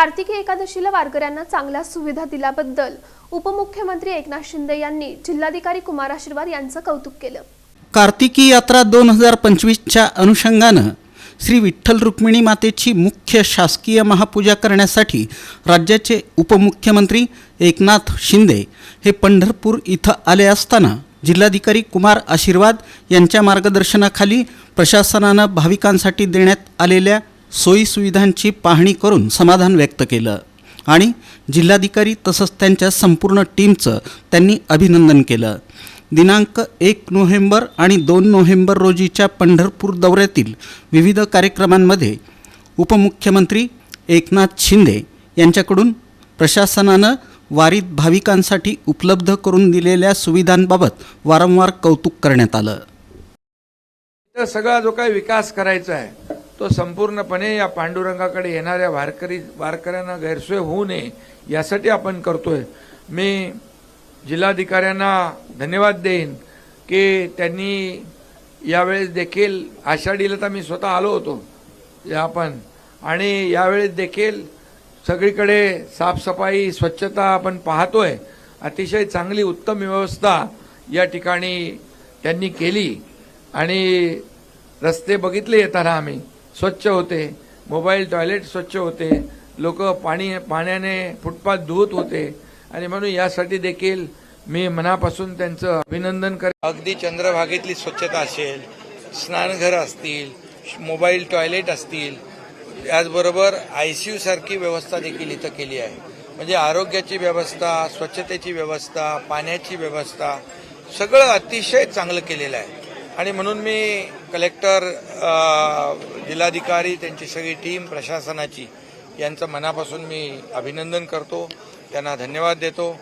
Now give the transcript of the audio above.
कार्तिकी एकादशीला वारकऱ्यांना चांगल्या सुविधा दिल्याबद्दल उपमुख्यमंत्री एकनाथ शिंदे यांनी जिल्हाधिकारी कुमार आशीर्वाद यांचं कौतुक केलं. कार्तिकी यात्रा दोन हजार पंचवीसच्या अनुषंगानं श्री विठ्ठल रुक्मिणी मातेची मुख्य शासकीय महापूजा करण्यासाठी राज्याचे उपमुख्यमंत्री एकनाथ शिंदे हे पंढरपूर इथं आले असताना जिल्हाधिकारी कुमार आशीर्वाद यांच्या मार्गदर्शनाखाली प्रशासनानं भाविकांसाठी देण्यात आलेल्या सोयीसुविधांची पाहणी करून समाधान व्यक्त केलं. आणि जिल्हाधिकारी तसंच त्यांच्या संपूर्ण टीमचं त्यांनी अभिनंदन केलं. दिनांक एक नोव्हेंबर आणि दोन नोव्हेंबर रोजीच्या पंढरपूर दौऱ्यातील विविध कार्यक्रमांमध्ये उपमुख्यमंत्री एकनाथ शिंदे यांच्याकडून प्रशासनानं वारीत भाविकांसाठी उपलब्ध करून दिलेल्या सुविधांबाबत वारंवार कौतुक करण्यात आलं. सगळा जो काही विकास करायचा आहे तो संपूर्णपणे या पांडुरंगाकडे येणाऱ्या वारकरी वारकऱ्यांना गैरसोय होऊ नये यासाठी आपण करतोय. मी जिल्हाधिकाऱ्यांना धन्यवाद देईन की त्यांनी यावेळेस देखील आषाढीला तर मी स्वतः आलो होतो. या आपण. आणि यावेळेस देखील सगळीकडे साफसफाई स्वच्छता आपण पाहतोय. अतिशय चांगली उत्तम व्यवस्था या ठिकाणी त्यांनी केली. आणि रस्ते बघितले येताना आम्ही. स्वच्छ होते मोबाईल टॉयलेट स्वच्छ होते लोक पाणी पाण्याने फुटपाथ धुवत होते. आणि म्हणून यासाठी देखील मी मनापासून त्यांचं अभिनंदन कर अगदी चंद्रभागेतली स्वच्छता असेल स्नानघर असतील मोबाईल टॉयलेट असतील त्याचबरोबर आय सी सारखी व्यवस्था देखील इथं केली आहे. म्हणजे आरोग्याची व्यवस्था स्वच्छतेची व्यवस्था पाण्याची व्यवस्था सगळं अतिशय चांगलं केलेलं आहे. आणि म्हणून मी कलेक्टर जिल्हाधिकारी त्यांची सगळी टीम प्रशासनाची यांचं मनापासून मी अभिनंदन करतो. त्यांना धन्यवाद देतो.